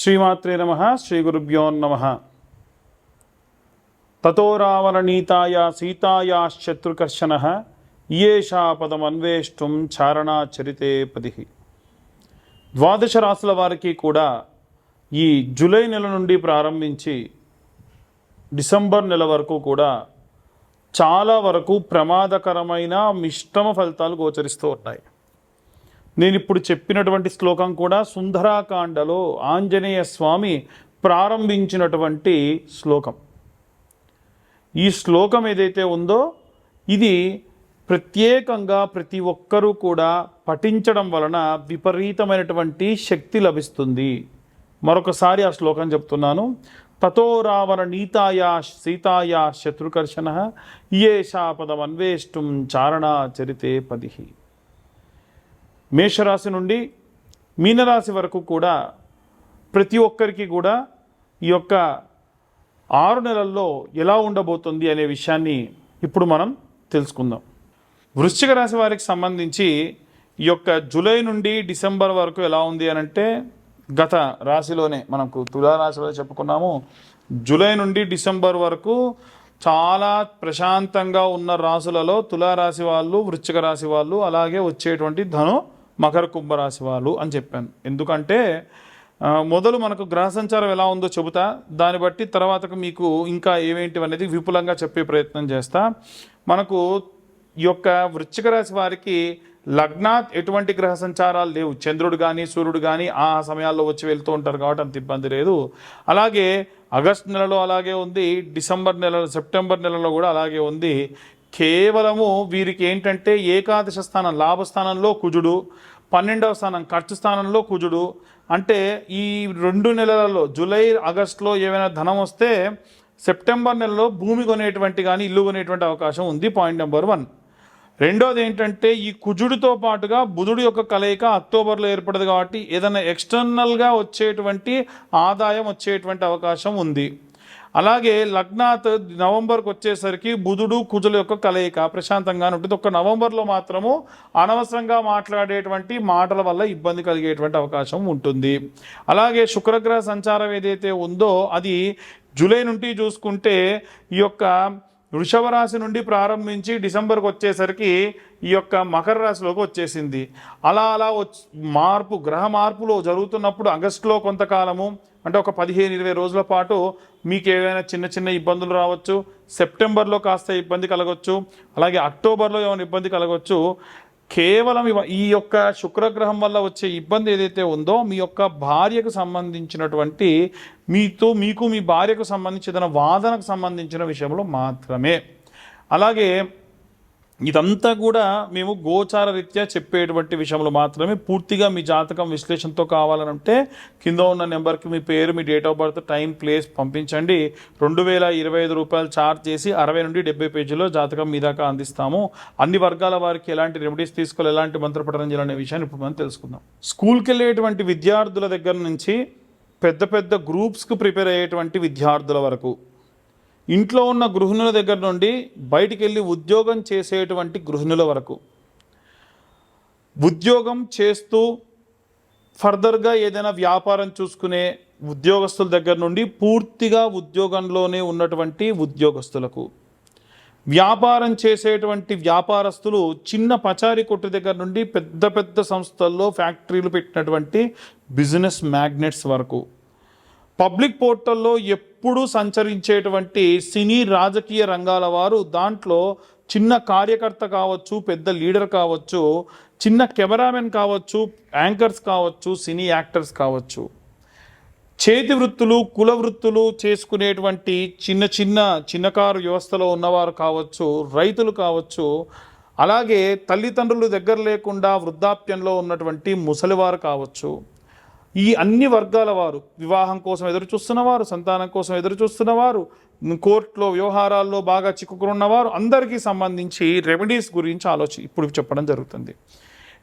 శ్రీమాత్రే నమ శ్రీ గురుభ్యో నమ. తతో రావణనీతాయ సీతాయాశ్చత్రుకర్షణ ఇయేషా పదమన్వేష్టం చారణాచరితే పది. ద్వాదశ రాసుల వారికి కూడా ఈ జూలై నెల నుండి ప్రారంభించి డిసెంబర్ నెల వరకు కూడా చాలా వరకు ప్రమాదకరమైన మిశ్రమ ఫలితాలు గోచరిస్తూ ఉన్నాయి. నేను ఇప్పుడు చెప్పినటువంటి శ్లోకం కూడా సుందరాకాండలో ఆంజనేయ స్వామి ప్రారంభించినటువంటి శ్లోకం. ఈ శ్లోకం ఏదైతే ఉందో ఇది ప్రత్యేకంగా ప్రతి ఒక్కరూ కూడా పఠించడం వలన విపరీతమైనటువంటి శక్తి లభిస్తుంది. మరొకసారి ఆ శ్లోకం చెప్తున్నాను. తతో రావణ నీతాయా సీతాయా శత్రుకర్షణ ఏషా పదమన్వేష్టం చారణా చరితే పది. మేషరాశి నుండి మీనరాశి వరకు కూడా ప్రతి ఒక్కరికి కూడా ఈ యొక్క ఆరు నెలల్లో ఎలా ఉండబోతుంది అనే విషయాన్ని ఇప్పుడు మనం తెలుసుకుందాం. వృశ్చిక రాశి వారికి సంబంధించి ఈ యొక్క జూలై నుండి డిసెంబర్ వరకు ఎలా ఉంది అని అంటే గత రాశిలోనే మనకు తులారాశిలో చెప్పుకున్నాము. జూలై నుండి డిసెంబర్ వరకు చాలా ప్రశాంతంగా ఉన్న రాశులలో తులారాశి వాళ్ళు వృశ్చిక రాశి వాళ్ళు అలాగే వచ్చేటువంటి ధను మకర కుంభరాశి వాళ్ళు అని చెప్పాను. ఎందుకంటే మొదలు మనకు గ్రహ సంచారం ఎలా ఉందో చెబుతా దాన్ని బట్టి తర్వాతకు మీకు ఇంకా ఏమేంటి అనేది విపులంగా చెప్పే ప్రయత్నం చేస్తా. మనకు ఈ యొక్క వృశ్చిక రాశి వారికి లగ్నాత్ ఎటువంటి గ్రహ సంచారాలు లేవు. చంద్రుడు కానీ సూర్యుడు కానీ ఆ సమయాల్లో వచ్చి వెళ్తూ ఉంటారు కాబట్టి అంత ఇబ్బంది లేదు. అలాగే ఆగస్ట్ నెలలో అలాగే ఉంది డిసెంబర్ నెలలో సెప్టెంబర్ నెలలో కూడా అలాగే ఉంది. కేవలము వీరికి ఏంటంటే ఏకాదశ స్థానం లాభస్థానంలో కుజుడు పన్నెండవ స్థానం ఖర్చు స్థానంలో కుజుడు. అంటే ఈ రెండు నెలలలో జూలై ఆగస్టులో ఏమైనా ధనం వస్తే సెప్టెంబర్ నెలలో భూమి కొనేటువంటి కానీ ఇల్లు కొనేటువంటి అవకాశం ఉంది పాయింట్ నెంబర్ వన్. రెండోది ఏంటంటే ఈ కుజుడితో పాటుగా బుధుడు యొక్క కలయిక అక్టోబర్లో ఏర్పడదు కాబట్టి ఏదైనా ఎక్స్టర్నల్గా వచ్చేటువంటి ఆదాయం వచ్చేటువంటి అవకాశం ఉంది. అలాగే లగ్నాత్ నవంబర్కి వచ్చేసరికి బుధుడు కుజుల యొక్క కలయిక ప్రశాంతంగానే ఉంటుంది. ఒక నవంబర్లో మాత్రము అనవసరంగా మాట్లాడేటువంటి మాటల వల్ల ఇబ్బంది కలిగేటువంటి అవకాశం ఉంటుంది. అలాగే శుక్రగ్రహ సంచారం ఏదైతే ఉందో అది జూలై నుండి చూసుకుంటే ఈ యొక్క వృషభ రాశి నుండి ప్రారంభించి డిసెంబర్కి వచ్చేసరికి ఈ యొక్క మకర రాశిలోకి వచ్చేసింది. అలా అలా వచ్చి మార్పు గ్రహ మార్పులు జరుగుతున్నప్పుడు ఆగస్టులో కొంతకాలము అంటే ఒక పదిహేను ఇరవై రోజుల పాటు మీకు ఏవైనా చిన్న చిన్న ఇబ్బందులు రావచ్చు సెప్టెంబర్లో కాస్త ఇబ్బంది కలగవచ్చు అలాగే అక్టోబర్లో ఏమైనా ఇబ్బంది కలగవచ్చు కేవలం ఈ యొక్క శుక్రగ్రహం వల్ల వచ్చే ఇబ్బంది ఏదైతే ఉందో మీ యొక్క భార్యకు సంబంధించినటువంటి మీతో మీకు మీ భార్యకు సంబంధించి ఏదైనా వాదనకు సంబంధించిన విషయంలో మాత్రమే. అలాగే ఇదంతా కూడా మేము గోచార రీత్యా చెప్పేటువంటి విషయంలో మాత్రమే. పూర్తిగా మీ జాతకం విశ్లేషణతో కావాలనంటే కింద ఉన్న నెంబర్కి మీ పేరు మీ date of birth time place పంపించండి. రెండు వేల ఇరవై ఐదు రూపాయలు ఛార్జ్ చేసి అరవై నుండి డెబ్బై పేజీలో జాతకం మీ దాకా అందిస్తాము. అన్ని వర్గాల వారికి ఎలాంటి రెమెడీస్ తీసుకోవాలి ఎలాంటి మంత్రపఠనం చేయాలనే విషయాన్ని ఇప్పుడు మనం తెలుసుకుందాం. స్కూల్కి వెళ్ళేటువంటి విద్యార్థుల దగ్గర నుంచి పెద్ద పెద్ద గ్రూప్స్కి ప్రిపేర్ అయ్యేటువంటి విద్యార్థుల వరకు ఇంట్లో ఉన్న గృహిణుల దగ్గర నుండి బయటికి వెళ్ళి ఉద్యోగం చేసేటువంటి గృహిణుల వరకు. ఉద్యోగం చేస్తూ ఫర్దర్గా ఏదైనా వ్యాపారం చూసుకునే ఉద్యోగస్తుల దగ్గర నుండి పూర్తిగా ఉద్యోగంలోనే ఉన్నటువంటి ఉద్యోగస్తులకు. వ్యాపారం చేసేటువంటి వ్యాపారస్తులు చిన్న పచారీ కొట్టు దగ్గర నుండి పెద్ద పెద్ద సంస్థల్లో ఫ్యాక్టరీలు పెట్టినటువంటి బిజినెస్ మ్యాగ్నెట్స్ వరకు. పబ్లిక్ పోర్టల్లో ఎప్పుడూ సంచరించేటువంటి సినీ రాజకీయ రంగాల వారు దాంట్లో చిన్న కార్యకర్త కావచ్చు పెద్ద లీడర్ కావచ్చు చిన్న కెమెరామెన్ కావచ్చు యాంకర్స్ కావచ్చు సినీ యాక్టర్స్ కావచ్చు. చేతి వృత్తులు కుల వృత్తులు చేసుకునేటువంటి చిన్న చిన్న చిన్నకారు వ్యవస్థలో ఉన్నవారు కావచ్చు రైతులు కావచ్చు అలాగే తల్లిదండ్రులు దగ్గర లేకుండా వృద్ధాప్యంలో ఉన్నటువంటి ముసలివారు కావచ్చు. ఈ అన్ని వర్గాల వారు వివాహం కోసం ఎదురు చూస్తున్నవారు సంతానం కోసం ఎదురు చూస్తున్నవారు కోర్టులో వ్యవహారాల్లో బాగా చిక్కుకున్నవారు అందరికీ సంబంధించి రెమెడీస్ గురించి ఆలోచి ఇప్పుడు చెప్పడం జరుగుతుంది.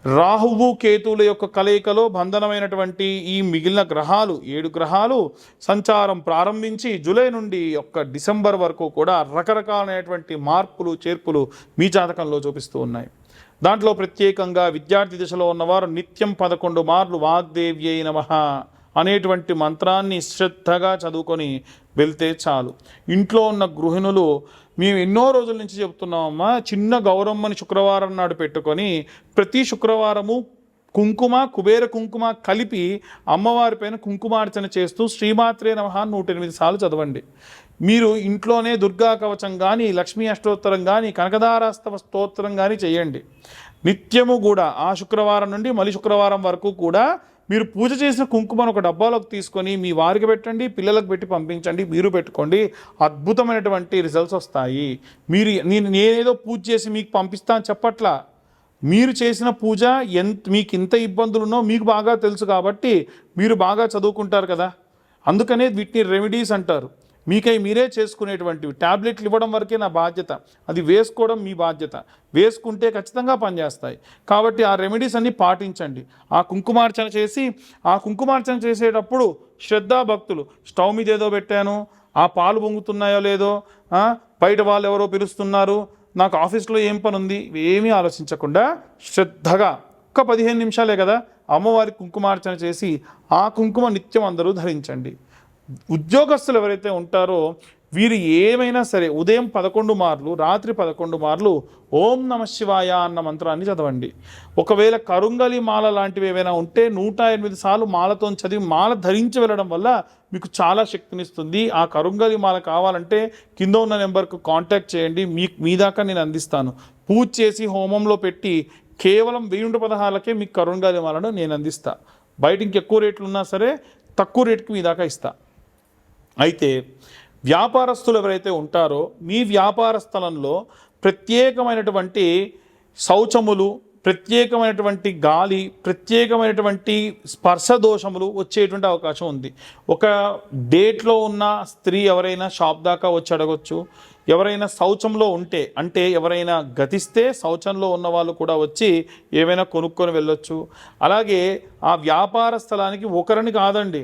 రాహువు కేతువుల యొక్క కలయికలో బంధనమైనటువంటి ఈ మిగిలిన గ్రహాలు ఏడు గ్రహాలు సంచారం ప్రారంభించి జూలై నుండి ఒక్క డిసెంబర్ వరకు కూడా రకరకాలైనటువంటి మార్పులు చేర్పులు మీ జాతకంలో చూపిస్తూ ఉన్నాయి. దాంట్లో ప్రత్యేకంగా విద్యార్థి దశలో ఉన్నవారు నిత్యం పదకొండు మార్లు వాగ్దేవ్యై నమ అనేటువంటి మంత్రాన్ని శ్రద్ధగా చదువుకొని వెళ్తే చాలు. ఇంట్లో ఉన్న గృహిణులు మేము ఎన్నో రోజుల నుంచి చెప్తున్నామమ్మా చిన్న గౌరమ్మని శుక్రవారం నాడు పెట్టుకొని ప్రతి శుక్రవారము కుంకుమ కుబేర కుంకుమ కలిపి అమ్మవారి పైన కుంకుమార్చన చేస్తూ శ్రీమాత్రే నమః నూట ఎనిమిది సార్లు చదవండి. మీరు ఇంట్లోనే దుర్గా కవచం కానీ లక్ష్మీ అష్టోత్తరం కానీ కనకదారాస్తవ స్తోత్రం కానీ చేయండి. నిత్యము కూడా ఆ శుక్రవారం నుండి మళ్ళీ శుక్రవారం వరకు కూడా మీరు పూజ చేసిన కుంకుమను ఒక డబ్బాలోకి తీసుకొని మీ వారికి పెట్టండి పిల్లలకు పెట్టి పంపించండి మీరు పెట్టుకోండి. అద్భుతమైనటువంటి రిజల్ట్స్ వస్తాయి. మీరు నేను నేనేదో పూజ చేసి మీకు పంపిస్తాను చెప్పట్లా. మీరు చేసిన పూజ ఎంత మీకు ఇంత ఇబ్బందులున్నో మీకు బాగా తెలుసు కాబట్టి మీరు బాగా చదువుకుంటారు కదా. అందుకనే వీటిని రెమెడీస్ అంటారు. మీకై మీరే చేసుకునేటువంటివి. ట్యాబ్లెట్లు ఇవ్వడం వరకే నా బాధ్యత. అది వేసుకోవడం మీ బాధ్యత. వేసుకుంటే ఖచ్చితంగా పనిచేస్తాయి. కాబట్టి ఆ రెమెడీస్ అన్ని పాటించండి. ఆ కుంకుమార్చన చేసి ఆ కుంకుమార్చన చేసేటప్పుడు శ్రద్ధా భక్తులు స్టవ్ మీద ఏదో పెట్టాను ఆ పాలు పొంగుతున్నాయో లేదో బయట వాళ్ళు ఎవరో పిలుస్తున్నారు నాకు ఆఫీస్లో ఏం పని ఉంది ఏమీ ఆలోచించకుండా శ్రద్ధగా ఒక్క పదిహేను నిమిషాలే కదా అమ్మవారి కుంకుమార్చన చేసి ఆ కుంకుమ నిత్యం అందరూ ధరించండి. ఉద్యోగస్తులు ఎవరైతే ఉంటారో వీరు ఏమైనా సరే ఉదయం పదకొండు మార్లు రాత్రి పదకొండు మార్లు ఓం నమ శివాయ అన్న మంత్రాన్ని చదవండి. ఒకవేళ కరుంగలి మాల లాంటివి ఏవైనా ఉంటే నూట ఎనిమిది సార్లు మాలతో చదివి మాల ధరించి వెళ్ళడం వల్ల మీకు చాలా శక్తినిస్తుంది. ఆ కరుంగలి మాల కావాలంటే కింద ఉన్న నెంబర్కు కాంటాక్ట్ చేయండి. మీ మీ దాకా నేను అందిస్తాను. పూజ చేసి హోమంలో పెట్టి కేవలం వెయ్యి పదహారులకే మీకు కరుంగలి మాలను నేను అందిస్తాను బయట ఇంకెక్కువ రేట్లు ఉన్నా సరే తక్కువ రేటుకి మీ దాకా ఇస్తా. అయితే వ్యాపారస్తులు ఎవరైతే ఉంటారో మీ వ్యాపార స్థలంలో ప్రత్యేకమైనటువంటి శౌచములు ప్రత్యేకమైనటువంటి గాలి ప్రత్యేకమైనటువంటి స్పర్శ దోషములు వచ్చేటువంటి అవకాశం ఉంది. ఒక డేట్లో ఉన్న స్త్రీ ఎవరైనా షాప్ దాకా వచ్చి అడగొచ్చు. ఎవరైనా శౌచంలో ఉంటే అంటే ఎవరైనా గతిస్తే శౌచంలో ఉన్న వాళ్ళు కూడా వచ్చి ఏమైనా కొనుక్కొని వెళ్ళొచ్చు. అలాగే ఆ వ్యాపార స్థలానికి ఒకరిని కాదండి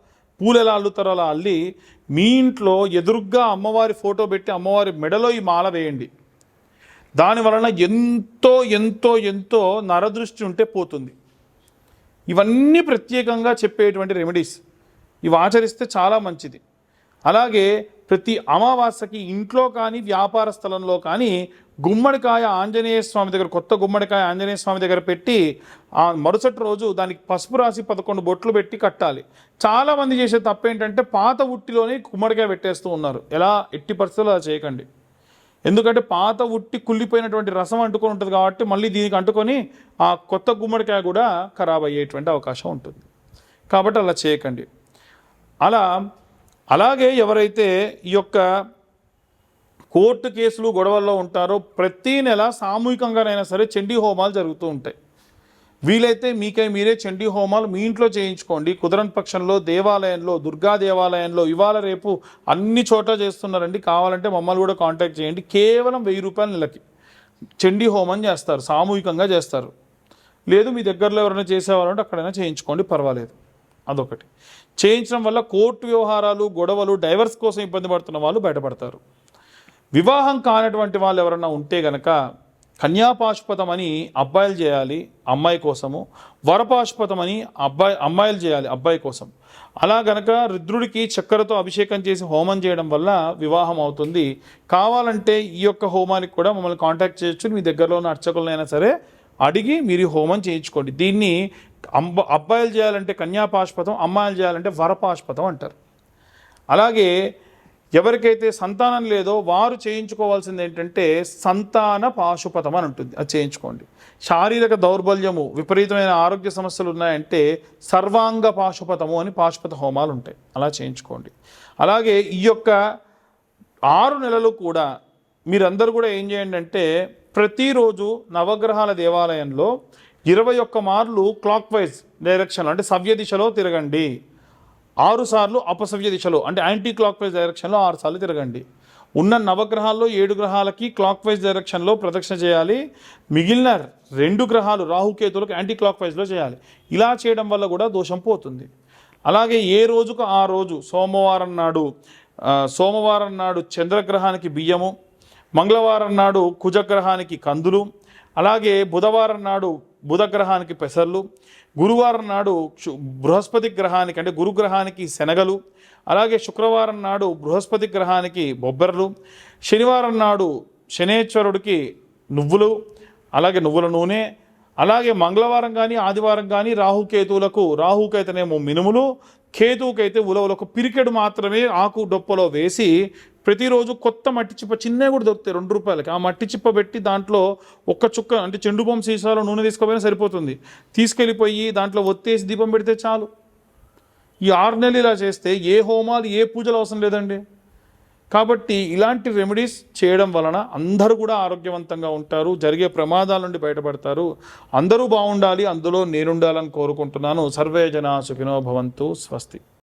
పూలు ఎలా అల్లుతారో అలా అల్లి మీ ఇంట్లో ఎదురుగ్గా అమ్మవారి ఫోటో పెట్టి అమ్మవారి మెడలో ఈ మాల వేయండి. దాని వలన ఎంతో ఎంతో ఎంతో నరదృష్టి ఉంటే పోతుంది. ఇవన్నీ ప్రత్యేకంగా చెప్పేటువంటి రెమెడీస్. ఇవి ఆచరిస్తే చాలా మంచిది. అలాగే ప్రతి అమావాస్యకి ఇంట్లో కానీ వ్యాపార స్థలంలో కానీ గుమ్మడికాయ ఆంజనేయ స్వామి దగ్గర కొత్త గుమ్మడికాయ ఆంజనేయ స్వామి దగ్గర పెట్టి ఆ మరుసటి రోజు దానికి పసుపు రాసి పదకొండు బొట్లు పెట్టి కట్టాలి. చాలామంది చేసే తప్పు ఏంటంటే పాత ఉట్టిలోనే గుమ్మడికాయ పెట్టేస్తూ ఉన్నారు. ఎలా? ఎట్టి పరిస్థితుల్లో అలా చేయకండి. ఎందుకంటే పాత ఉట్టి కుళ్ళిపోయినటువంటి రసం అంటుకొని ఉంటుంది కాబట్టి మళ్ళీ దీనికి అంటుకొని ఆ కొత్త గుమ్మడికాయ కూడా ఖరాబ్ అయ్యేటువంటి అవకాశం ఉంటుంది. కాబట్టి అలా చేయకండి. అలా అలాగే ఎవరైతే ఈ యొక్క కోర్టు కేసులు గొడవల్లో ఉంటారో ప్రతీ నెల సామూహికంగానైనా సరే చండీ హోమాలు జరుగుతూ ఉంటాయి. వీలైతే మీకై మీరే చండీ హోమాలు మీ ఇంట్లో చేయించుకోండి. కుదరని పక్షంలో దేవాలయంలో దుర్గా దేవాలయంలో ఇవాళ రేపు అన్ని చోట్ల చేస్తున్నారండి. కావాలంటే మమ్మల్ని కూడా కాంటాక్ట్ చేయండి. కేవలం వెయ్యి రూపాయల నెలకి చండీ హోమం చేస్తారు. సామూహికంగా చేస్తారు. లేదు మీ దగ్గరలో ఎవరైనా చేసేవారంటే అక్కడైనా చేయించుకోండి. పర్వాలేదు. అదొకటి. చేయించడం వల్ల కోర్టు వ్యవహారాలు గొడవలు డైవర్స్ కోసం ఇబ్బంది పడుతున్న వాళ్ళు బయటపడతారు. వివాహం కానటువంటి వాళ్ళు ఎవరన్నా ఉంటే గనక కన్యాపాశుపతం అని అబ్బాయిలు చేయాలి అమ్మాయి కోసము వరపాశుపతం అని అబ్బాయి అమ్మాయిలు చేయాలి అబ్బాయి కోసం. అలా గనక రుద్రుడికి చక్కెరతో అభిషేకం చేసి హోమం చేయడం వల్ల వివాహం అవుతుంది. కావాలంటే ఈ యొక్క హోమానికి కూడా మమ్మల్ని కాంటాక్ట్ చేయొచ్చు. మీ దగ్గరలో ఉన్న అర్చకులనైనా సరే అడిగి మీరు హోమం చేయించుకోండి. దీన్ని అంబ అబ్బాయిలు చేయాలంటే కన్యాపాశుపతం అమ్మాయిలు చేయాలంటే వరపాశుపతం అంటారు. అలాగే ఎవరికైతే సంతానం లేదో వారు చేయించుకోవాల్సింది ఏంటంటే సంతాన పాశుపతం అని ఉంటుంది. అది చేయించుకోండి. శారీరక దౌర్బల్యము విపరీతమైన ఆరోగ్య సమస్యలు ఉన్నాయంటే సర్వాంగ పాశుపతము అని పాశుపత హోమాలు ఉంటాయి. అలా చేయించుకోండి. అలాగే ఈ యొక్క ఆరు నెలలు కూడా మీరందరూ కూడా ఏం చేయండి అంటే ప్రతిరోజు నవగ్రహాల దేవాలయంలో ఇరవై ఒక్క మార్లు క్లాక్ వైజ్ డైరెక్షన్ అంటే సవ్య దిశలో తిరగండి. ఆరుసార్లు అపసవ్య దిశలో అంటే యాంటీ క్లాక్ వైజ్ డైరెక్షన్లో ఆరు సార్లు తిరగండి. ఉన్న నవగ్రహాల్లో ఏడు గ్రహాలకి క్లాక్ వైజ్ డైరెక్షన్లో ప్రదక్షిణ చేయాలి. మిగిలిన రెండు గ్రహాలు రాహుకేతులకు యాంటీ క్లాక్ వైజ్లో చేయాలి. ఇలా చేయడం వల్ల కూడా దోషం పోతుంది. అలాగే ఏ రోజుకు ఆ రోజు? సోమవారం నాడు సోమవారం నాడు చంద్రగ్రహానికి బియ్యము మంగళవారం నాడు కుజగ్రహానికి కందులు అలాగే బుధవారం నాడు బుధగ్రహానికి పెసర్లు గురువారం నాడు బృహస్పతి గ్రహానికి అంటే గురుగ్రహానికి శనగలు అలాగే శుక్రవారం నాడు బృహస్పతి గ్రహానికి బొబ్బర్లు శనివారం నాడు శనేశ్వరుడికి నువ్వులు అలాగే నువ్వుల నూనె అలాగే మంగళవారం కానీ ఆదివారం కానీ రాహుకేతువులకు రాహుకైతేనేమో మినుములు కేతువుకైతే ఉలవలకు పిరికెడు మాత్రమే ఆకు డొప్పలో వేసి ప్రతిరోజు కొత్త మట్టి చిప్ప చిన్నవి కూడా దొరుకుతాయి రెండు రూపాయలకి. ఆ మట్టి చిప్ప పెట్టి దాంట్లో ఒక్క చుక్క అంటే చెండు బొమ్మ సీసాలో నూనె తీసుకుపోయినా సరిపోతుంది. తీసుకెళ్ళిపోయి దాంట్లో ఒత్తేసి దీపం పెడితే చాలు. ఈ ఆరు నెలలు ఇలా చేస్తే ఏ హోమాలు ఏ పూజలు అవసరం లేదండి. కాబట్టి ఇలాంటి రెమెడీస్ చేయడం వలన అందరూ కూడా ఆరోగ్యవంతంగా ఉంటారు జరిగే ప్రమాదాల నుండి బయటపడతారు. అందరూ బాగుండాలి అందులో నేనుండాలని కోరుకుంటున్నాను. సర్వే జన సుఖినో భవంతు స్వస్తి.